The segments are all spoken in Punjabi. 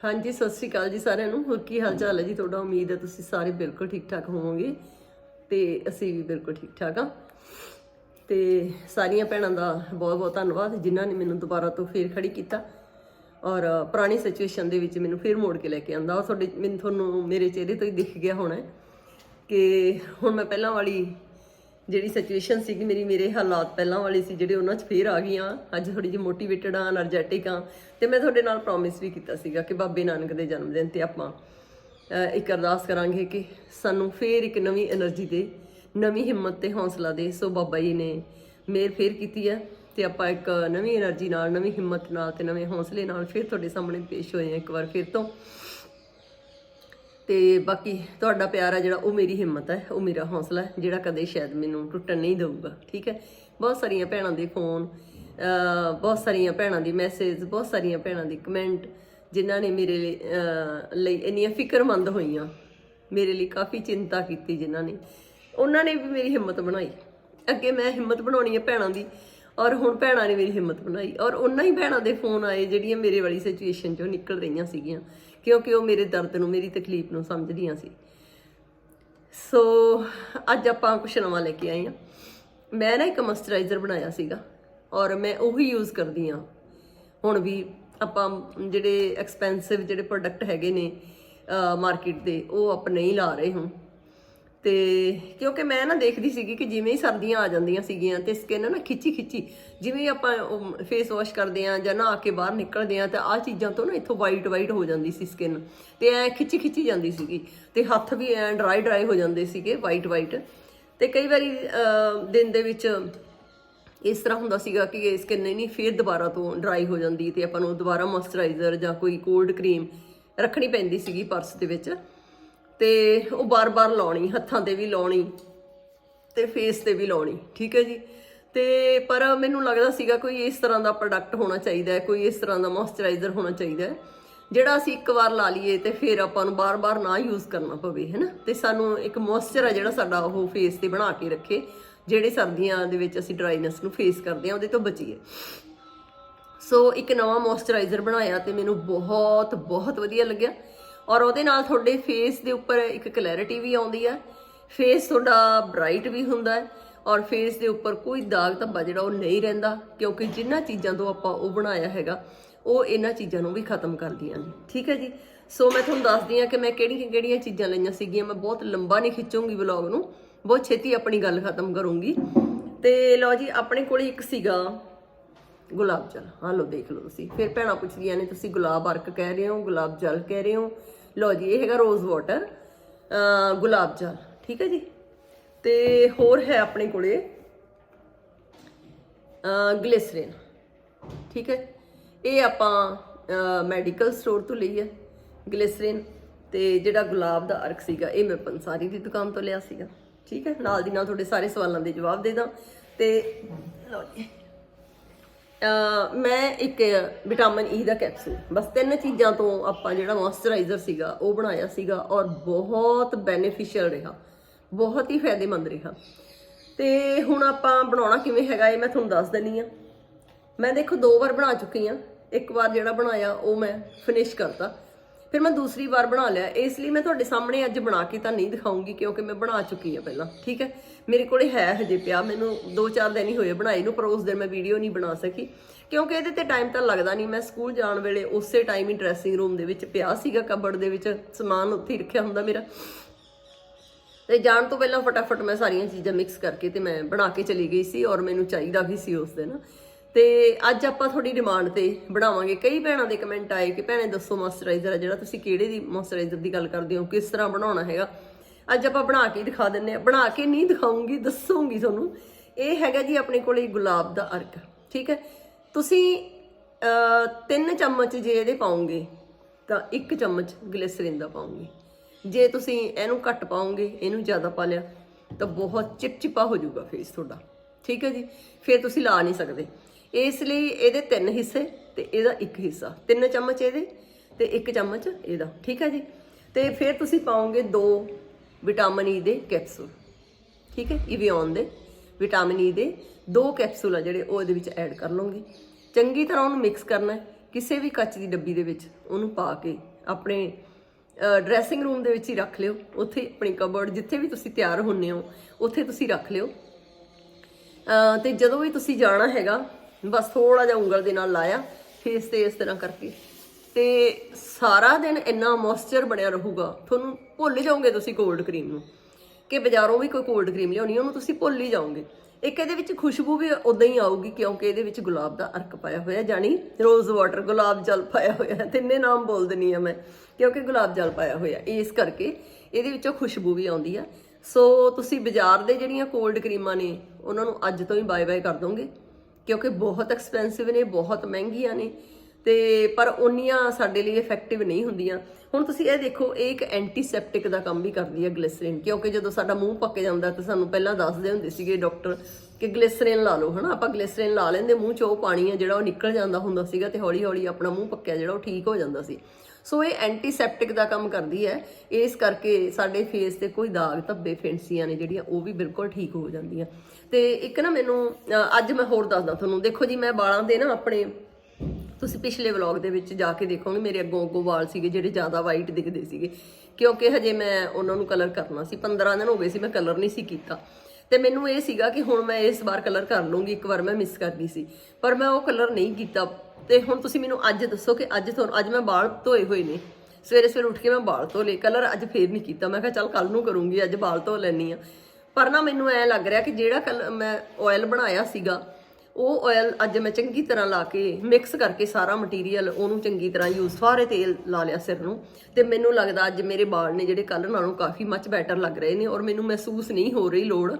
ਹਾਂਜੀ, ਸਤਿ ਸ਼੍ਰੀ ਅਕਾਲ ਜੀ ਸਾਰਿਆਂ ਨੂੰ। ਹੋਰ ਕੀ ਹਾਲ ਚਾਲ ਹੈ ਜੀ? ਤੁਹਾਡਾ ਉਮੀਦ ਹੈ ਤੁਸੀਂ ਸਾਰੇ ਬਿਲਕੁਲ ਠੀਕ ਠਾਕ ਹੋਵੋਗੇ ਤੇ ਅਸੀਂ ਵੀ ਬਿਲਕੁਲ ਠੀਕ ਠਾਕ ਆ ਤੇ ਸਾਰੀਆਂ ਭੈਣਾਂ ਦਾ ਬਹੁਤ ਬਹੁਤ ਧੰਨਵਾਦ, ਜਿਨ੍ਹਾਂ ਨੇ ਮੈਨੂੰ ਦੁਬਾਰਾ ਤੋਂ ਫੇਰ ਖੜੀ ਕੀਤਾ ਔਰ ਪੁਰਾਣੀ ਸਿਚੁਏਸ਼ਨ ਦੇ ਵਿੱਚ ਮੈਨੂੰ ਫੇਰ ਮੋੜ ਕੇ ਲੈ ਕੇ ਆਂਦਾ। ਔਰ ਤੁਹਾਡੇ, ਮੈਨੂੰ ਤੁਹਾਨੂੰ ਮੇਰੇ ਚਿਹਰੇ ਤੋਂ ਹੀ ਦਿਖ ਗਿਆ ਹੋਣਾ ਕਿ ਹੁਣ ਮੈਂ ਪਹਿਲਾਂ ਵਾਲੀ ਜਿਹੜੀ ਸਿਚੁਏਸ਼ਨ ਸੀਗੀ ਮੇਰੀ, ਮੇਰੇ ਹਾਲਾਤ ਪਹਿਲਾਂ ਵਾਲੇ ਸੀ, ਜਿਹੜੇ ਉਹਨਾਂ 'ਚ ਫੇਰ ਆ ਗਈ ਗਈਆਂ। ਅੱਜ ਥੋੜੀ ਜਿਹੀ ਮੋਟੀਵੇਟਡ ਆ એનર્ਜੈਟਿਕ ਆ। ਤੇ ਮੈਂ ਤੁਹਾਡੇ ਨਾਲ ਪ੍ਰੋਮਿਸ ਵੀ ਕੀਤਾ ਸੀਗਾ ਕਿ ਬਾਬੇ ਨਾਨਕ ਦੇ ਜਨਮ ਦਿਨ ਤੇ ਆਪਾਂ ਇੱਕ ਅਰਦਾਸ ਕਰਾਂਗੇ ਕਿ ਸਾਨੂੰ ਫੇਰ ਇੱਕ ਨਵੀਂ એનર્ਜੀ ਦੇ, ਨਵੀਂ ਹਿੰਮਤ ਤੇ ਹੌਸਲਾ ਦੇ। ਸੋ ਬਾਬਾ ਜੀ ਨੇ ਮੇਰ ਫੇਰ ਕੀਤੀ ਹੈ ਤੇ ਆਪਾਂ ਇੱਕ ਨਵੀਂ એનર્ਜੀ ਨਾਲ, ਨਵੀਂ ਹਿੰਮਤ ਨਾਲ ਤੇ ਨਵੇਂ ਹੌਸਲੇ ਨਾਲ ਫਿਰ ਤੁਹਾਡੇ ਸਾਹਮਣੇ ਪੇਸ਼ ਹੋਏ ਹਾਂ ਇੱਕ ਵਾਰ ਫਿਰ ਤੋਂ। ਤੇ ਬਾਕੀ ਤੁਹਾਡਾ ਪਿਆਰ ਹੈ ਜਿਹੜਾ, ਉਹ ਮੇਰੀ ਹਿੰਮਤ ਹੈ ਉਹ ਮੇਰਾ ਹੌਸਲਾ ਹੈ ਜਿਹੜਾ ਕਦੇ ਸ਼ਾਇਦ ਮੈਨੂੰ ਟੁੱਟਣ ਨਹੀਂ ਦੇਊਗਾ, ਠੀਕ ਹੈ ਬਹੁਤ ਸਾਰੀਆਂ ਭੈਣਾਂ ਦੇ ਫੋਨ ਬਹੁਤ ਸਾਰੀਆਂ ਭੈਣਾਂ ਦੀ ਮੈਸੇਜ ਬਹੁਤ ਸਾਰੀਆਂ ਭੈਣਾਂ ਦੀ ਕਮੈਂਟ ਜਿਨ੍ਹਾਂ ਨੇ ਮੇਰੇ ਲਈ ਲਈ ਇੰਨੀਆਂ ਫਿਕਰਮੰਦ ਹੋਈਆਂ, ਮੇਰੇ ਲਈ ਕਾਫੀ ਚਿੰਤਾ ਕੀਤੀ ਜਿਨ੍ਹਾਂ ਨੇ। ਉਹਨਾਂ ਨੇ ਵੀ ਮੇਰੀ ਹਿੰਮਤ ਬਣਾਈ। ਅੱਗੇ ਮੈਂ ਹਿੰਮਤ ਬਣਾਉਣੀ ਹੈ ਭੈਣਾਂ ਦੀ। ਔਰ ਹੁਣ ਭੈਣਾਂ ਨੇ ਮੇਰੀ ਹਿੰਮਤ ਬਣਾਈ। ਔਰ ਉਹਨਾਂ ਹੀ ਭੈਣਾਂ ਦੇ ਫੋਨ ਆਏ ਜਿਹੜੀਆਂ ਮੇਰੇ ਵਾਲੀ ਸਿਚੁਏਸ਼ਨ ਚੋਂ ਨਿਕਲ ਰਹੀਆਂ ਸੀਗੀਆਂ, ਕਿਉਂਕਿ ਉਹ ਮੇਰੇ ਦਰਦ ਨੂੰ, ਮੇਰੀ ਤਕਲੀਫ ਨੂੰ ਸਮਝਦੀਆਂ ਸੀ। ਸੋ ਅੱਜ ਆਪਾਂ ਕੁਛ ਨਵਾਂ ਲੈ ਕੇ ਆਏ ਆ ਮੈਂ ਨਾ ਇੱਕ ਮੋਇਸਚਰਾਈਜ਼ਰ ਬਣਾਇਆ ਸੀਗਾ, ਔਰ ਮੈਂ ਉਹੀ ਯੂਜ਼ ਕਰਦੀ ਆ ਹੁਣ ਵੀ ਆਪਾਂ ਜਿਹੜੇ ਐਕਸਪੈਂਸਿਵ ਜਿਹੜੇ ਪ੍ਰੋਡਕਟ ਹੈਗੇ ਨੇ ਮਾਰਕੀਟ ਦੇ, ਉਹ ਆਪਾਂ ਨਹੀਂ ਲਾ ਰਹੇ ਹੁਣ। ਤੇ ਕਿਉਂਕਿ ਮੈਂ ਨਾ ਦੇਖਦੀ ਸੀਗੀ ਕਿ ਜਿਵੇਂ ਹੀ ਸਰਦੀਆਂ ਆ ਜਾਂਦੀਆਂ ਸੀਗੀਆਂ ਤੇ ਸਕਿਨ ਨਾ ਖਿੱਚੀ ਖਿੱਚੀ ਜਿਵੇਂ ਆਪਾਂ ਫੇਸ ਵਾਸ਼ ਕਰਦੇ ਆ ਜਾਂ ਨਹਾ ਕੇ ਬਾਹਰ ਨਿਕਲਦੇ ਆ ਤਾਂ ਆ ਚੀਜ਼ਾਂ ਤੋਂ ਨਾ ਇੱਥੋਂ ਵਾਈਟ ਵਾਈਟ ਹੋ ਜਾਂਦੀ ਸੀ ਸਕਿਨ ਤੇ ਐ ਖਿੱਚੀ ਖਿੱਚੀ ਜਾਂਦੀ ਸੀਗੀ ਤੇ ਹੱਥ ਵੀ ਐ ਡਰਾਈ ਡਰਾਈ ਹੋ ਜਾਂਦੇ ਸੀਗੇ ਵਾਈਟ ਵਾਈਟ ਤੇ ਕਈ ਵਾਰੀ ਦਿਨ ਦੇ ਵਿੱਚ ਇਸ ਤਰ੍ਹਾਂ ਹੁੰਦਾ ਸੀਗਾ ਕਿ ਇਹ ਸਕਿਨ ਨਹੀਂ, ਫੇਰ ਦੁਬਾਰਾ ਤੋਂ ਡਰਾਈ ਹੋ ਜਾਂਦੀ ਤੇ ਆਪਾਂ ਨੂੰ ਦੁਬਾਰਾ ਮੋਇਸਚਰਾਈਜ਼ਰ ਜਾਂ ਕੋਈ ਕੋਲਡ ਕਰੀਮ ਰੱਖਣੀ ਪੈਂਦੀ ਸੀਗੀ ਪਰਸ ਦੇ ਵਿੱਚ। ਤੇ ਉਹ ਬਾਰ-ਬਾਰ ਲਾਉਣੀ, ਹੱਥਾਂ ਤੇ ਵੀ ਲਾਉਣੀ ਤੇ ਫੇਸ ਤੇ ਵੀ ਲਾਉਣੀ, ਠੀਕ ਹੈ ਜੀ? ਤੇ ਪਰ ਮੈਨੂੰ ਲੱਗਦਾ ਸੀਗਾ ਕੋਈ ਇਸ ਤਰ੍ਹਾਂ ਦਾ ਪ੍ਰੋਡਕਟ ਹੋਣਾ ਚਾਹੀਦਾ ਹੈ, ਕੋਈ ਇਸ ਤਰ੍ਹਾਂ ਦਾ ਮੋਇਸਚਰਾਈਜ਼ਰ ਹੋਣਾ ਚਾਹੀਦਾ ਹੈ, ਜਿਹੜਾ ਅਸੀਂ ਇੱਕ ਵਾਰ ਲਾ ਲਈਏ ਤੇ ਫਿਰ ਆਪਾਂ ਨੂੰ ਬਾਰ-ਬਾਰ ਨਾ ਯੂਜ਼ ਕਰਨਾ ਪਵੇ ਹੈਨਾ ਤੇ ਸਾਨੂੰ ਇੱਕ ਮੋਇਸਚਰ ਹੈ ਜਿਹੜਾ ਸਾਡਾ ਉਹ ਫੇਸ ਤੇ ਬਣਾ ਕੇ ਰੱਖੇ, ਜਿਹੜੇ ਸਰਦੀਆਂ ਦੇ ਵਿੱਚ ਅਸੀਂ ਡਰਾਈਨੈਸ ਨੂੰ ਫੇਸ ਕਰਦੇ ਹਾਂ, ਉਹਦੇ ਤੋਂ ਬਚੀਏ। ਸੋ ਇੱਕ ਨਵਾਂ ਮੋਇਸਚਰਾਈਜ਼ਰ ਬਣਾਇਆ ਤੇ ਮੈਨੂੰ ਬਹੁਤ ਬਹੁਤ ਵਧੀਆ ਲੱਗਿਆ। ਔਰ ਉਹਦੇ ਨਾਲ ਤੁਹਾਡੇ ਫੇਸ ਦੇ ਉੱਪਰ ਇੱਕ ਕਲੈਰਿਟੀ ਵੀ ਆਉਂਦੀ ਹੈ ਫੇਸ ਤੁਹਾਡਾ ਬ੍ਰਾਈਟ ਵੀ ਹੁੰਦਾ ਹੈ ਔਰ ਫੇਸ ਦੇ ਉੱਪਰ ਕੋਈ ਦਾਗ ਧੱਬਾ ਜਿਹੜਾ ਉਹ ਨਹੀਂ ਰਹਿੰਦਾ, ਕਿਉਂਕਿ ਜਿੰਨਾ ਚੀਜ਼ਾਂ ਤੋਂ ਆਪਾਂ ਉਹ ਬਣਾਇਆ ਹੈਗਾ, ਉਹ ਇਹਨਾਂ ਚੀਜ਼ਾਂ ਨੂੰ ਵੀ ਖਤਮ ਕਰਦੀਆਂ ਨੇ। ਠੀਕ ਹੈ ਜੀ? ਸੋ ਮੈਂ ਤੁਹਾਨੂੰ ਦੱਸਦੀ ਹਾਂ ਕਿ ਮੈਂ ਕਿਹੜੀਆਂ ਕਿਹੜੀਆਂ ਚੀਜ਼ਾਂ ਲਈਆਂ ਸੀਗੀਆਂ, ਮੈਂ ਬਹੁਤ ਲੰਬਾ ਨਹੀਂ ਖਿੱਚੂੰਗੀ ਵਲੌਗ ਨੂੰ, ਬਹੁਤ ਛੇਤੀ ਆਪਣੀ ਗੱਲ ਖਤਮ ਕਰੂੰਗੀ। ਤੇ ਲਓ ਜੀ, ਆਪਣੇ ਕੋਲ ਇੱਕ ਸੀਗਾ ਗੁਲਾਬ ਜਲ। ਹਾਂ ਲਓ, ਦੇਖ ਲਓ ਤੁਸੀਂ। ਫਿਰ ਭੈਣਾਂ ਪੁੱਛਦੀਆਂ ਨੇ, ਤੁਸੀਂ ਗੁਲਾਬ ਅਰਕ ਕਹਿ ਰਹੇ ਹੋ, ਗੁਲਾਬ ਜਲ ਕਹਿ ਰਹੇ ਹੋ। ਲਓ ਜੀ, ਇਹ ਹੈਗਾ ਰੋਜ਼ ਵਾਟਰ ਗੁਲਾਬ ਜਲ, ਠੀਕ ਹੈ ਜੀ? ਤੇ ਹੋਰ ਹੈ ਆਪਣੇ ਕੋਲੇ ਗਲਿਸਰੀਨ, ਠੀਕ ਹੈ? ਇਹ ਆਪਾਂ ਮੈਡੀਕਲ ਸਟੋਰ ਤੋਂ ਲਈ ਹੈ, ਗਲਿਸਰੀਨ, ਤੇ ਜਿਹੜਾ ਗੁਲਾਬ ਦਾ ਅਰਕ ਸੀਗਾ, ਇਹ ਮੈਂ ਪੰਸਾਰੀ ਦੀ ਦੁਕਾਨ ਤੋਂ ਲਿਆ ਸੀਗਾ, ਠੀਕ ਹੈ? ਨਾਲ ਦੀ ਨਾਲ ਤੁਹਾਡੇ ਸਾਰੇ ਸਵਾਲਾਂ ਦੇ ਜਵਾਬ ਦੇ ਦਾਂ, ਤੇ ਲਓ ਜੀ। ਮੈਂ ਇੱਕ ਵਿਟਾਮਿਨ ਈ ਦਾ ਕੈਪਸੂਲ। ਬਸ ਤਿੰਨ ਚੀਜ਼ਾਂ ਤੋਂ ਆਪਾਂ ਜਿਹੜਾ ਮੋਇਸਚਰਾਈਜ਼ਰ ਸੀਗਾ, ਉਹ ਬਣਾਇਆ ਸੀਗਾ ਔਰ ਬਹੁਤ ਬੈਨੀਫੀਸ਼ੀਅਲ ਰਿਹਾ। ਬਹੁਤ ਹੀ ਫਾਇਦੇਮੰਦ ਰਿਹਾ। ਤੇ ਹੁਣ ਆਪਾਂ ਬਣਾਉਣਾ ਕਿਵੇਂ ਹੈਗਾ ਇਹ ਮੈਂ ਤੁਹਾਨੂੰ ਦੱਸ ਦਿੰਨੀ ਆ ਮੈਂ ਦੇਖੋ ਦੋ ਵਾਰ ਬਣਾ ਚੁੱਕੀ ਆ ਇੱਕ ਵਾਰ ਜਿਹੜਾ ਬਣਾਇਆ, ਉਹ ਮੈਂ ਫਿਨਿਸ਼ ਕਰਤਾ। ਫਿਰ ਮੈਂ ਦੂਸਰੀ ਵਾਰ ਬਣਾ ਲਿਆ। ਇਸ ਲਈ ਮੈਂ ਤੁਹਾਡੇ ਸਾਹਮਣੇ ਅੱਜ ਬਣਾ ਕੇ ਤਾਂ ਨਹੀਂ ਦਿਖਾਉਂਗੀ, ਕਿਉਂਕਿ ਮੈਂ ਬਣਾ ਚੁੱਕੀ ਆ ਪਹਿਲਾਂ। ਠੀਕ ਹੈ? ਮੇਰੇ ਕੋਲੇ ਹੈ ਹਜੇ ਪਿਆ। ਮੈਨੂੰ 2-4 ਦਿਨ ਹੀ ਹੋਏ ਬਣਾਈ ਨੂੰ, ਪਰ ਉਸ ਦਿਨ ਮੈਂ ਵੀਡੀਓ ਨਹੀਂ ਬਣਾ ਸਕੀ। ਕਿਉਂਕਿ ਇਹਦੇ ਤੇ ਟਾਈਮ ਤਾਂ ਲੱਗਦਾ ਨਹੀਂ। ਮੈਂ ਸਕੂਲ ਜਾਣ ਵੇਲੇ ਉਸੇ ਟਾਈਮ ਹੀ ਡਰੈਸਿੰਗ ਰੂਮ ਦੇ ਵਿੱਚ ਪਿਆ ਸੀਗਾ ਕਬੜ ਦੇ ਵਿੱਚ ਸਮਾਨ ਉੱਥੇ ਹੀ ਰੱਖਿਆ ਹੁੰਦਾ ਮੇਰਾ। ਤੇ ਜਾਣ ਤੋਂ ਪਹਿਲਾਂ ਫਟਾਫਟ ਮੈਂ ਸਾਰੀਆਂ ਚੀਜ਼ਾਂ ਮਿਕਸ ਕਰਕੇ ਤੇ ਮੈਂ ਬਣਾ ਕੇ ਚਲੀ ਗਈ ਸੀ ਔਰ ਮੈਨੂੰ ਚਾਹੀਦਾ ਵੀ ਸੀ ਉਸ ਦਿਨ। ਤੇ ਅੱਜ ਆਪਾਂ ਤੁਹਾਡੀ ਡਿਮਾਂਡ ਤੇ ਬਣਾਵਾਂਗੇ। ਕਈ ਭੈਣਾਂ ਦੇ ਕਮੈਂਟ ਆਏ ਕਿ, ਭੈਣੇ, ਦੱਸੋ ਮੋਇਸਚਰਾਈਜ਼ਰ ਆ ਜਿਹੜਾ ਤੁਸੀਂ ਕਿਹੜੇ ਦੀ ਮੋਇਸਚਰਾਈਜ਼ਰ ਦੀ ਗੱਲ ਕਰਦੇ ਹੋ? ਕਿਸ ਤਰ੍ਹਾਂ ਬਣਾਉਣਾ ਹੈਗਾ? ਅੱਜ ਆਪਾਂ ਬਣਾ ਕੇ ਹੀ ਦਿਖਾ ਦਿੰਨੇ ਆ ਬਣਾ ਕੇ ਨਹੀਂ ਦਿਖਾਉਂਗੀ, ਦੱਸੂਗੀ ਤੁਹਾਨੂੰ। ਇਹ ਹੈਗਾ ਜੀ ਆਪਣੇ ਕੋਲੇ ਗੁਲਾਬ ਦਾ ਅਰਕ, ਠੀਕ ਹੈ? ਤੁਸੀਂ ਤਿੰਨ ਚਮਚ ਜੇ ਇਹਦੇ ਪਾਉਂਗੇ ਤਾਂ ਇੱਕ ਚਮਚ ਗਲਿਸਰੀਨ ਦਾ ਪਾਉਂਗੇ ਜੇ ਤੁਸੀਂ ਇਹਨੂੰ ਘੱਟ ਪਾਉਂਗੇ ਇਹਨੂੰ ਜ਼ਿਆਦਾ ਪਾ ਲਿਆ, ਤਾਂ ਬਹੁਤ ਚਿਪਚਿਪਾ ਹੋ ਜਾਊਗਾ ਫੇਸ ਤੁਹਾਡਾ। ਠੀਕ ਹੈ ਜੀ? ਫਿਰ ਤੁਸੀਂ ਲਾ ਨਹੀਂ ਸਕਦੇ। ਇਸ ਲਈ ਇਹਦੇ ਤਿੰਨ ਹਿੱਸੇ ਤੇ ਇਹਦਾ ਇੱਕ ਹਿੱਸਾ। ਤਿੰਨ ਚਮਚ ਇਹਦੇ ਤੇ ਇੱਕ ਚਮਚ ਇਹਦਾ। ਠੀਕ ਹੈ ਜੀ? ਤੇ ਫਿਰ ਤੁਸੀਂ ਪਾਓਗੇ ਦੋ ਵਿਟਾਮਿਨ ਈ ਦੇ ਕੈਪਸੂਲ। ਠੀਕ ਹੈ? ਇਵਿਓਨ ਦੇ ਵਿਟਾਮਿਨ ਈ ਦੇ ਦੋ ਕੈਪਸੂਲ ਆ ਜਿਹੜੇ ਉਹ ਇਹਦੇ ਵਿੱਚ ਐਡ ਕਰ ਲਓਗੇ। ਚੰਗੀ ਤਰ੍ਹਾਂ ਉਹਨੂੰ ਮਿਕਸ ਕਰਨਾ ਹੈ। ਕਿਸੇ ਵੀ ਕੱਚ ਦੀ ਡੱਬੀ ਦੇ ਵਿੱਚ ਉਹਨੂੰ ਪਾ ਕੇ ਆਪਣੇ ਡਰੈਸਿੰਗ ਰੂਮ ਦੇ ਵਿੱਚ ਹੀ ਰੱਖ ਲਿਓ। ਉੱਥੇ ਆਪਣੀ ਕਬਰਡ ਜਿੱਥੇ ਵੀ ਤੁਸੀਂ ਤਿਆਰ ਹੁੰਨੇ ਹੋ, ਉੱਥੇ ਤੁਸੀਂ ਰੱਖ ਲਿਓ। ਅਹ, ਤੇ ਜਦੋਂ ਵੀ ਤੁਸੀਂ ਜਾਣਾ ਹੈਗਾ ਬਸ ਥੋੜਾ ਜਿਹਾ ਉਂਗਲ ਦੇ ਨਾਲ ਲਾਇਆ ਫੇਸ ਤੇ ਇਸ ਤਰ੍ਹਾਂ ਕਰਕੇ। ਤੇ ਸਾਰਾ ਦਿਨ ਇੰਨਾ ਮੋਇਸਚਰ ਬਣਿਆ ਰਹੂਗਾ, ਤੁਹਾਨੂੰ ਭੁੱਲ ਜਾਓਗੇ ਤੁਸੀਂ ਕੋਲਡ ਕਰੀਮ ਨੂੰ। ਕਿ ਬਾਜ਼ਾਰੋਂ ਵੀ ਕੋਈ ਕੋਲਡ ਕਰੀਮ ਲਿਆਉਣੀ, ਉਹਨੂੰ ਤੁਸੀਂ ਭੁੱਲ ਹੀ ਜਾਓਗੇ। ਇੱਕ ਇਹਦੇ ਵਿੱਚ ਖੁਸ਼ਬੂ ਵੀ ਉਦਾਂ ਹੀ ਆਊਗੀ, ਕਿਉਂਕਿ ਇਹਦੇ ਵਿੱਚ ਗੁਲਾਬ ਦਾ ਅਰਕ ਪਾਇਆ ਹੋਇਆ ਜਾਨੀ ਰੋਜ਼ ਵਾਟਰ ਗੁਲਾਬ ਜਲ ਪਾਇਆ ਹੋਇਆ, ਤਿੰਨੇ ਨਾਮ ਬੋਲ ਦਿੰਨੀ ਆ ਮੈਂ, ਕਿਉਂਕਿ ਗੁਲਾਬ ਜਲ ਪਾਇਆ ਹੋਇਆ। ਇਸ ਕਰਕੇ ਇਹਦੇ ਵਿੱਚੋਂ ਖੁਸ਼ਬੂ ਵੀ ਆਉਂਦੀ ਆ। ਸੋ ਤੁਸੀਂ ਬਾਜ਼ਾਰ ਦੇ ਜਿਹੜੀਆਂ ਕੋਲਡ ਕਰੀਮਾਂ ਨੇ, ਉਹਨਾਂ ਨੂੰ ਅੱਜ ਤੋਂ ਹੀ ਬਾਏ ਬਾਏ ਕਰ ਦੋਗੇ। ਕਿਉਂਕਿ ਬਹੁਤ ਐਕਸਪੈਂਸਿਵ ਨੇ ਬਹੁਤ ਮਹਿੰਗੀਆਂ ਨੇ। ਤੇ ਪਰ ਉਨੀਆਂ ਸਾਡੇ ਲਈ ਇਫੈਕਟਿਵ ਨਹੀਂ ਹੁੰਦੀਆਂ। ਹੁਣ ਤੁਸੀਂ ਇਹ ਦੇਖੋ, ਇਹ ਇੱਕ ਐਂਟੀਸੈਪਟਿਕ ਦਾ ਕੰਮ ਵੀ ਕਰਦੀ ਹੈ ਗਲਿਸਰੀਨ ਕਿਉਂਕਿ ਜਦੋਂ ਸਾਡਾ ਮੂੰਹ ਪੱਕ ਜਾਂਦਾ ਤਾਂ ਸਾਨੂੰ ਪਹਿਲਾਂ ਦੱਸਦੇ ਹੁੰਦੇ ਸੀਗੇ ਡਾਕਟਰ ਕਿ ਗਲਿਸਰੀਨ ਲਾ ਲਓ, ਹਨਾ? ਆਪਾਂ ਗਲਿਸਰੀਨ ਲਾ ਲੈਂਦੇ, ਮੂੰਹ ਚੋਂ ਪਾਣੀ ਆ ਜਿਹੜਾ ਉਹ ਨਿਕਲ ਜਾਂਦਾ ਹੁੰਦਾ ਸੀਗਾ ਤੇ ਹੌਲੀ ਹੌਲੀ ਆਪਣਾ ਮੂੰਹ ਪੱਕਿਆ ਜਿਹੜਾ ਉਹ ਠੀਕ ਹੋ ਜਾਂਦਾ ਸੀ। ਸੋ ਇਹ ਐਂਟੀਸੈਪਟਿਕ ਦਾ ਕੰਮ ਕਰਦੀ ਹੈ। ਇਸ ਕਰਕੇ ਸਾਡੇ ਫੇਸ ਤੇ ਕੋਈ ਦਾਗ ਧੱਬੇ, ਫਿੰਸੀਆਂ ਨੇ ਜਿਹੜੀਆਂ, ਉਹ ਵੀ ਬਿਲਕੁਲ ਠੀਕ ਹੋ ਜਾਂਦੀਆਂ। ਤੇ ਇੱਕ ਨਾ ਮੈਨੂੰ ਅੱਜ ਮੈਂ ਹੋਰ ਦੱਸਦਾ ਤੁਹਾਨੂੰ। ਦੇਖੋ ਜੀ, ਮੈਂ ਵਾਲਾਂ ਦੇ ਨਾ ਆਪਣੇ ਤੁਸੀਂ ਪਿਛਲੇ ਵਲੌਗ ਦੇ ਵਿੱਚ ਜਾ ਕੇ ਦੇਖੋਗੇ ਮੇਰੇ ਅੱਗੋਂ ਅੱਗੋਂ ਵਾਲ ਸੀਗੇ ਜਿਹੜੇ ਜ਼ਿਆਦਾ ਵਾਈਟ ਦਿਖਦੇ ਸੀਗੇ। ਕਿਉਂਕਿ ਹਜੇ ਮੈਂ ਉਹਨਾਂ ਨੂੰ ਕਲਰ ਕਰਨਾ ਸੀ। 15 ਦਿਨ ਹੋ ਗਏ ਸੀ, ਮੈਂ ਕਲਰ ਨਹੀਂ ਸੀ ਕੀਤਾ। ਤੇ ਮੈਨੂੰ ਇਹ ਸੀਗਾ ਕਿ ਹੁਣ ਮੈਂ ਇਸ ਵਾਰ ਕਲਰ ਕਰ ਲੂੰਗੀ ਇੱਕ ਵਾਰ ਮੈਂ ਮਿਸ ਕਰਦੀ ਸੀ। ਪਰ ਮੈਂ ਉਹ ਕਲਰ ਨਹੀਂ ਕੀਤਾ। ਤੇ ਹੁਣ ਤੁਸੀਂ ਮੈਨੂੰ ਅੱਜ ਦੱਸੋ ਕਿ ਅੱਜ ਤੁਹਾਨੂੰ, ਅੱਜ ਮੈਂ ਵਾਲ ਧੋਏ ਹੋਏ ਨੇ। ਸਵੇਰੇ ਸਵੇਰੇ ਉੱਠ ਕੇ ਮੈਂ ਵਾਲ ਧੋ ਲਏ। ਕਲਰ ਅੱਜ ਫੇਰ ਨਹੀਂ ਕੀਤਾ। ਮੈਂ ਕਿਹਾ ਚੱਲ ਕੱਲ ਨੂੰ ਕਰੂੰਗੀ, ਅੱਜ ਵਾਲ ਧੋ ਲੈਣੀ ਆ ਪਰ ਨਾ ਮੈਨੂੰ ਐ ਲੱਗ ਰਿਹਾ ਕਿ ਜਿਹੜਾ ਕੱਲ ਮੈਂ ਆਇਲ ਬਣਾਇਆ ਸੀਗਾ ਉਹ ਆਇਲ ਅੱਜ ਮੈਂ ਚੰਗੀ ਤਰ੍ਹਾਂ ਲਾ ਕੇ ਮਿਕਸ ਕਰਕੇ ਸਾਰਾ ਮਟੀਰੀਅਲ ਉਹਨੂੰ ਚੰਗੀ ਤਰ੍ਹਾਂ ਯੂਜ਼ ਸਾਰੇ ਤੇਲ ਲਾ ਲਿਆ ਸਿਰ ਨੂੰ ਤੇ ਮੈਨੂੰ ਲੱਗਦਾ ਅੱਜ ਮੇਰੇ ਵਾਲ ਨੇ ਜਿਹੜੇ ਕੱਲ ਨਾਲੋਂ ਕਾਫੀ ਮੱਚ ਬੈਟਰ ਲੱਗ ਰਹੇ ਨੇ ਔਰ ਮੈਨੂੰ ਮਹਿਸੂਸ ਨਹੀਂ ਹੋ ਰਹੀ ਲੋੜ।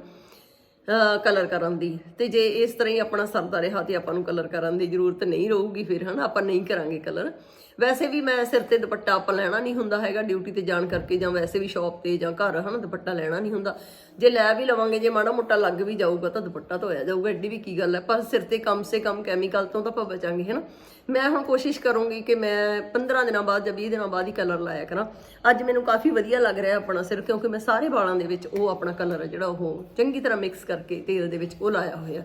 ਕਲਰ ਕਰਨ ਦੀ। ਤੇ ਜੇ ਇਸ ਤਰ੍ਹਾਂ ਹੀ ਆਪਣਾ ਸਰਦਾ ਰਿਹਾ ਤੇ ਆਪਾਂ ਨੂੰ ਕਲਰ ਕਰਨ ਦੀ ਜ਼ਰੂਰਤ ਨਹੀਂ ਰਹੂਗੀ ਫਿਰ, ਹਨਾ? ਆਪਾਂ ਨਹੀਂ ਕਰਾਂਗੇ ਕਲਰ ਵੈਸੇ ਵੀ ਮੈਂ ਸਿਰ ਤੇ ਦੁਪੱਟਾ ਆਪਾਂ ਲੈਣਾ ਨਹੀਂ ਹੁੰਦਾ ਹੈਗਾ ਡਿਊਟੀ ਤੇ ਜਾਣ ਕਰਕੇ ਜਾਂ ਵੈਸੇ ਵੀ ਸ਼ਾਪ ਤੇ ਜਾਂ ਘਰ, ਹਨਾ? ਦੁਪੱਟਾ ਲੈਣਾ ਨਹੀਂ ਹੁੰਦਾ। ਜੇ ਲੈ ਵੀ ਲਵਾਂਗੇ, ਜੇ ਮਾੜਾ ਮੋਟਾ ਲੱਗ ਵੀ ਜਾਊਗਾ ਤਾਂ ਦੁਪੱਟਾ ਧੋਇਆ ਜਾਊਗਾ। ਐਡੀ ਵੀ ਕੀ ਗੱਲ ਹੈ? ਪਰ ਸਿਰ ਤੇ ਕਮ ਸੇ ਕਮ ਕੈਮੀਕਲ ਤੋਂ ਤਾਂ ਆਪਾਂ ਬਚਾਂਗੇ, ਹਨਾ? ਮੈਂ ਹੁਣ ਕੋਸ਼ਿਸ਼ ਕਰੂੰਗੀ ਕਿ ਮੈਂ 15 ਦਿਨਾਂ ਬਾਅਦ ਜਾਂ 20 ਦਿਨਾਂ ਬਾਅਦ ਹੀ ਕਲਰ ਲਾਇਆ ਕਰਾਂ। ਅੱਜ ਮੈਨੂੰ ਕਾਫੀ ਵਧੀਆ ਲੱਗ ਰਿਹਾ ਆਪਣਾ ਸਿਰ, ਕਿਉਂਕਿ ਮੈਂ ਸਾਰੇ ਵਾਲਾਂ ਦੇ ਵਿੱਚ ਉਹ ਆਪਣਾ ਕਲਰ ਹੈ ਜਿਹੜਾ ਉਹ ਚੰਗੀ ਤਰ੍ਹਾਂ ਮਿਕਸ ਕਰਕੇ ਤੇਲ ਦੇ ਵਿੱਚ ਉਹ ਲਾਇਆ ਹੋਇਆ।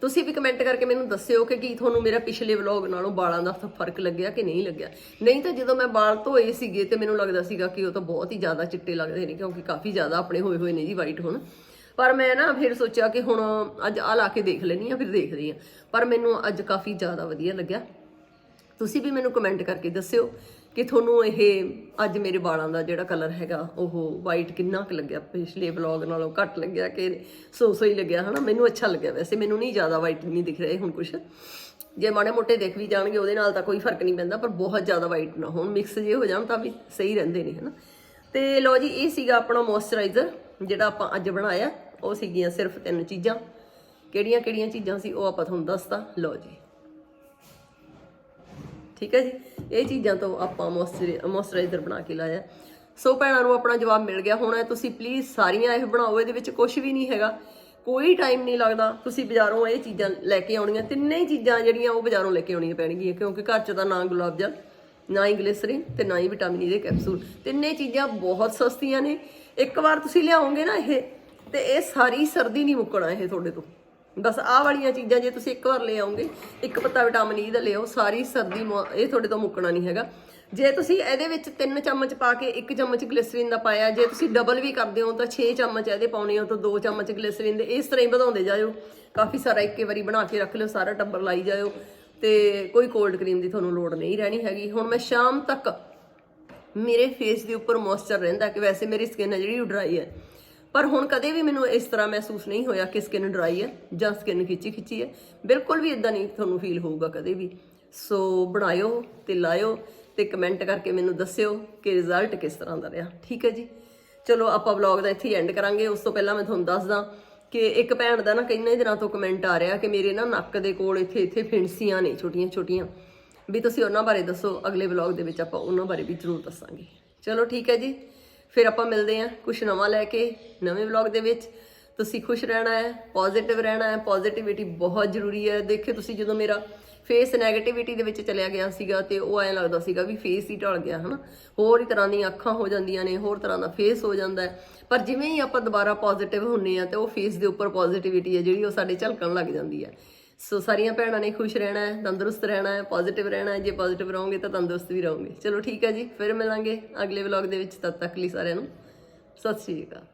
ਤੁਸੀਂ ਵੀ ਕਮੈਂਟ ਕਰਕੇ ਮੈਨੂੰ ਦੱਸਿਓ ਕਿ ਕੀ ਤੁਹਾਨੂੰ ਮੇਰਾ ਪਿਛਲੇ ਵਲੌਗ ਨਾਲੋਂ ਵਾਲਾਂ ਦਾ ਫ਼ਰਕ ਲੱਗਿਆ ਕਿ ਨਹੀਂ ਲੱਗਿਆ? ਨਹੀਂ ਤਾਂ ਜਦੋਂ ਮੈਂ ਵਾਲ ਧੋਏ ਸੀਗੇ ਤੇ ਮੈਨੂੰ ਲੱਗਦਾ ਸੀਗਾ ਕਿ ਉਹ ਤਾਂ ਬਹੁਤ ਹੀ ਜ਼ਿਆਦਾ ਚਿੱਟੇ ਲੱਗਦੇ ਨੇ, ਕਿਉਂਕਿ ਕਾਫੀ ਜ਼ਿਆਦਾ ਆਪਣੇ ਹੋਏ ਹੋਏ ਨੇ ਜੀ ਵਾਈਟ ਹੁਣ। ਪਰ ਮੈਂ ਨਾ ਫਿਰ ਸੋਚਿਆ ਕਿ ਹੁਣ ਅੱਜ ਆ ਲਾ ਕੇ ਦੇਖ ਲੈਣੀ ਆ ਫਿਰ ਦੇਖਦੀ ਆ ਪਰ ਮੈਨੂੰ ਅੱਜ ਕਾਫੀ ਜ਼ਿਆਦਾ ਵਧੀਆ ਲੱਗਿਆ। ਤੁਸੀਂ ਵੀ ਮੈਨੂੰ ਕਮੈਂਟ ਕਰਕੇ ਦੱਸਿਓ ਕਿ ਤੁਹਾਨੂੰ ਇਹ ਅੱਜ ਮੇਰੇ ਵਾਲਾਂ ਦਾ ਜਿਹੜਾ ਕਲਰ ਹੈਗਾ, ਉਹ ਵਾਈਟ ਕਿੰਨਾ ਕੁ ਲੱਗਿਆ? ਪਿਛਲੇ ਵਲੌਗ ਨਾਲੋਂ ਘੱਟ ਲੱਗਿਆ ਕਿ ਸੋ ਸੋ ਹੀ ਲੱਗਿਆ, ਹਨਾ? ਮੈਨੂੰ ਅੱਛਾ ਲੱਗਿਆ ਵੈਸੇ। ਮੈਨੂੰ ਨਹੀਂ ਜ਼ਿਆਦਾ ਵਾਈਟ ਨਹੀਂ ਦਿਖ ਰਹੇ ਹੁਣ ਕੁਛ। ਜੇ ਮਾੜੇ ਮੋਟੇ ਦਿਖ ਵੀ ਜਾਣਗੇ, ਉਹਦੇ ਨਾਲ ਤਾਂ ਕੋਈ ਫ਼ਰਕ ਨਹੀਂ ਪੈਂਦਾ, ਪਰ ਬਹੁਤ ਜ਼ਿਆਦਾ ਵਾਈਟ ਨਾ ਹੋਣ। ਮਿਕਸ ਜੇ ਹੋ ਜਾਣ ਤਾਂ ਵੀ ਸਹੀ ਰਹਿੰਦੇ ਨੇ, ਹਨਾ? ਤੇ ਲੋ ਜੀ, ਇਹ ਸੀਗਾ ਆਪਣਾ ਮੋਇਸਚਰਾਈਜ਼ਰ ਜਿਹੜਾ ਆਪਾਂ ਅੱਜ ਬਣਾਇਆ। ਉਹ ਸੀਗੀਆਂ ਸਿਰਫ ਤਿੰਨ ਚੀਜ਼ਾਂ। ਕਿਹੜੀਆਂ ਕਿਹੜੀਆਂ ਚੀਜ਼ਾਂ ਸੀ, ਉਹ ਆਪਾਂ ਤੁਹਾਨੂੰ ਦੱਸਦਾ ਲੋ ਜੀ। ਠੀਕ ਹੈ ਜੀ? ਇਹ ਚੀਜ਼ਾਂ ਤੋਂ ਆਪਾਂ ਮੋਇਸਚਰਾਈਜ਼ਰ ਬਣਾ ਕੇ ਲਾਇਆ। ਸੋ ਭੈਣਾਂ ਨੂੰ ਆਪਣਾ ਜਵਾਬ ਮਿਲ ਗਿਆ। ਹੁਣ ਤੁਸੀਂ ਪਲੀਜ਼ ਸਾਰੀਆਂ ਇਹ ਬਣਾਓ, ਇਹਦੇ ਵਿੱਚ ਕੁਝ ਵੀ ਨਹੀਂ ਹੈਗਾ। ਕੋਈ ਟਾਈਮ ਨਹੀਂ ਲੱਗਦਾ। ਤੁਸੀਂ ਬਾਜ਼ਾਰੋਂ ਇਹ ਚੀਜ਼ਾਂ ਲੈ ਕੇ ਆਉਣੀਆਂ। ਤਿੰਨੇ ਹੀ ਚੀਜ਼ਾਂ ਜਿਹੜੀਆਂ ਉਹ ਬਾਜ਼ਾਰੋਂ ਲੈ ਕੇ ਆਉਣੀਆਂ ਪੈਣਗੀਆਂ, ਕਿਉਂਕਿ ਘਰ 'ਚ ਤਾਂ ਨਾ ਗੁਲਾਬ ਜਲ, ਨਾ ਹੀ ਗਲਿਸਰੀਨ ਤੇ ਨਾ ਹੀ ਵਿਟਾਮਿਨ ਈ e ਦੇ ਕੈਪਸੂਲ ਤਿੰਨੇ ਚੀਜ਼ਾਂ ਬਹੁਤ ਸਸਤੀਆਂ ਨੇ। ਇੱਕ ਵਾਰ ਤੁਸੀਂ ਲਿਆਓਗੇ ਨਾ ਇਹ, ਤੇ ਇਹ ਸਾਰੀ ਸਰਦੀ ਨਹੀਂ ਮੁੱਕਣਾ ਇਹ ਤੁਹਾਡੇ ਤੋਂ। ਬਸ ਆਹ ਵਾਲੀਆਂ ਚੀਜ਼ਾਂ ਜੇ ਤੁਸੀਂ ਇੱਕ ਵਾਰ ਲੈ ਆਓਗੇ, ਇੱਕ ਪੱਤਾ ਵਿਟਾਮਿਨ ਈ e ਦਾ ਲਿਓ ਸਾਰੀ ਸਰਦੀ ਮੁ- ਇਹ ਤੁਹਾਡੇ ਤੋਂ ਮੁੱਕਣਾ ਨਹੀਂ ਹੈਗਾ। ਜੇ ਤੁਸੀਂ ਇਹਦੇ ਵਿੱਚ 3 ਚਮਚ ਪਾ ਕੇ 1 ਚਮਚ ਗਲਿਸਰੀਨ ਦਾ ਪਾਇਆ, ਜੇ ਤੁਸੀਂ ਡਬਲ ਵੀ ਕਰਦੇ ਹੋ ਤਾਂ 6 ਚਮਚ ਇਹਦੇ ਪਾਉਣੇ ਹੋ ਤਾਂ 2 ਚਮਚ ਗਲਿਸਰੀਨ ਦੇ। ਇਸ ਤਰ੍ਹਾਂ ਹੀ ਵਧਾਉਂਦੇ ਜਾਇਓ। ਕਾਫੀ ਸਾਰਾ ਇੱਕੇ ਵਾਰੀ ਬਣਾ ਕੇ ਰੱਖ ਲਿਓ, ਸਾਰਾ ਟੱਬਰ ਲਾਈ ਜਾਇਓ। ਤੇ ਕੋਈ ਕੋਲਡ ਕਰੀਮ ਦੀ ਤੁਹਾਨੂੰ ਲੋੜ ਨਹੀਂ ਰਹਿਣੀ ਹੈਗੀ। ਹੁਣ ਮੈਂ ਸ਼ਾਮ ਤੱਕ ਮੇਰੇ ਫੇਸ ਦੇ ਉੱਪਰ ਮੋਇਸਚਰ ਰਹਿੰਦਾ ਕਿ ਵੈਸੇ ਮੇਰੀ ਸਕਿਨ ਹੈ ਜਿਹੜੀ ਉਹ ਡਰਾਈ ਹੈ। ਪਰ ਹੁਣ ਕਦੇ ਵੀ ਮੈਨੂੰ ਇਸ ਤਰ੍ਹਾਂ ਮਹਿਸੂਸ ਨਹੀਂ ਹੋਇਆ ਕਿ ਸਕਿਨ ਡਰਾਈ ਹੈ ਜਾਂ ਸਕਿਨ ਖਿੱਚੀ ਖਿੱਚੀ ਹੈ। ਬਿਲਕੁਲ ਵੀ ਇਦਾਂ ਨਹੀਂ ਤੁਹਾਨੂੰ ਫੀਲ ਹੋਊਗਾ ਕਦੇ ਵੀ। ਸੋ ਬਣਾਇਓ ਤੇ ਲਾਇਓ ਤੇ ਕਮੈਂਟ ਕਰਕੇ ਮੈਨੂੰ ਦੱਸਿਓ ਕਿ ਰਿਜ਼ਲਟ ਕਿਸ ਤਰ੍ਹਾਂ ਦਾ ਰਿਹਾ। ਠੀਕ ਹੈ ਜੀ? ਚਲੋ, ਆਪਾਂ ਵਲੌਗ ਦਾ ਇੱਥੇ ਐਂਡ ਕਰਾਂਗੇ। ਉਸ ਤੋਂ ਪਹਿਲਾਂ ਮੈਂ ਤੁਹਾਨੂੰ ਦੱਸਦਾ ਕਿ ਇੱਕ ਭੈਣ ਦਾ ਨਾ ਕਿੰਨੇ ਦਿਨਾਂ ਤੋਂ ਕਮੈਂਟ ਆ ਰਿਹਾ ਕਿ ਮੇਰੇ ਨਾ ਨੱਕ ਦੇ ਕੋਲ ਇੱਥੇ ਇੱਥੇ ਫਿੰਸੀਆਂ ਨੇ ਛੋਟੀਆਂ ਛੋਟੀਆਂ ਵੀ ਤੁਸੀਂ ਉਹਨਾਂ ਬਾਰੇ ਦੱਸੋ। ਅਗਲੇ ਵਲੌਗ ਦੇ ਵਿੱਚ ਆਪਾਂ ਉਹਨਾਂ ਬਾਰੇ ਵੀ ਜ਼ਰੂਰ ਦੱਸਾਂਗੇ। ਚਲੋ, ਠੀਕ ਹੈ ਜੀ? ਫਿਰ ਆਪਾਂ ਮਿਲਦੇ ਹਾਂ ਕੁਝ ਨਵਾਂ ਲੈ ਕੇ ਨਵੇਂ ਵਲੌਗ ਦੇ ਵਿੱਚ। ਤੁਸੀਂ ਖੁਸ਼ ਰਹਿਣਾ ਹੈ ਪੋਜ਼ਿਟਿਵ ਰਹਿਣਾ ਹੈ ਪੋਜ਼ਿਟਿਵਿਟੀ ਬਹੁਤ ਜ਼ਰੂਰੀ ਹੈ। ਦੇਖਿਓ ਤੁਸੀਂ ਜਦੋਂ ਮੇਰਾ ਫੇਸ 네ਗੇਟਿਵਿਟੀ ਦੇ ਵਿੱਚ ਚਲਿਆ ਗਿਆ ਸੀਗਾ ਤੇ ਉਹ ਐਂ ਲੱਗਦਾ ਸੀਗਾ ਵੀ ਫੇਸ ਹੀ ਢਲ ਗਿਆ, ਹਨਾ। ਹੋਰ ਹੀ ਤਰ੍ਹਾਂ ਦੀਆਂ ਅੱਖਾਂ ਹੋ ਜਾਂਦੀਆਂ ਨੇ, ਹੋਰ ਤਰ੍ਹਾਂ ਦਾ ਫੇਸ ਹੋ ਜਾਂਦਾ ਹੈ। ਪਰ ਜਿਵੇਂ ਹੀ ਆਪਾਂ ਦੁਬਾਰਾ ਪੋਜ਼ਿਟਿਵ ਹੁੰਨੇ ਆ ਤੇ ਉਹ ਫੇਸ ਦੇ ਉੱਪਰ ਪੋਜ਼ਿਟਿਵਿਟੀ ਹੈ ਜਿਹੜੀ ਉਹ ਸਾਡੇ ਝਲਕਣ ਲੱਗ ਜਾਂਦੀ ਹੈ। ਸੋ ਸਾਰੀਆਂ ਭੈਣਾਂ ਨੇ ਖੁਸ਼ ਰਹਿਣਾ ਹੈ, ਤੰਦਰੁਸਤ ਰਹਿਣਾ ਹੈ ਪੋਜ਼ਿਟਿਵ ਰਹਿਣਾ ਹੈ, ਜੇ ਪੋਜ਼ਿਟਿਵ ਰਹੋਗੇ ਤਾਂ ਤੰਦਰੁਸਤ ਵੀ ਰਹੋਗੇ। ਚਲੋ ਠੀਕ ਹੈ ਜੀ, ਫਿਰ ਮਿਲਾਂਗੇ ਅਗਲੇ ਵਲੌਗ ਦੇ ਵਿੱਚ, ਤਦ ਤੱਕ ਲਈ ਸਾਰਿਆਂ ਨੂੰ। ਸਤਿ ਸ਼੍ਰੀ ਅਕਾਲ।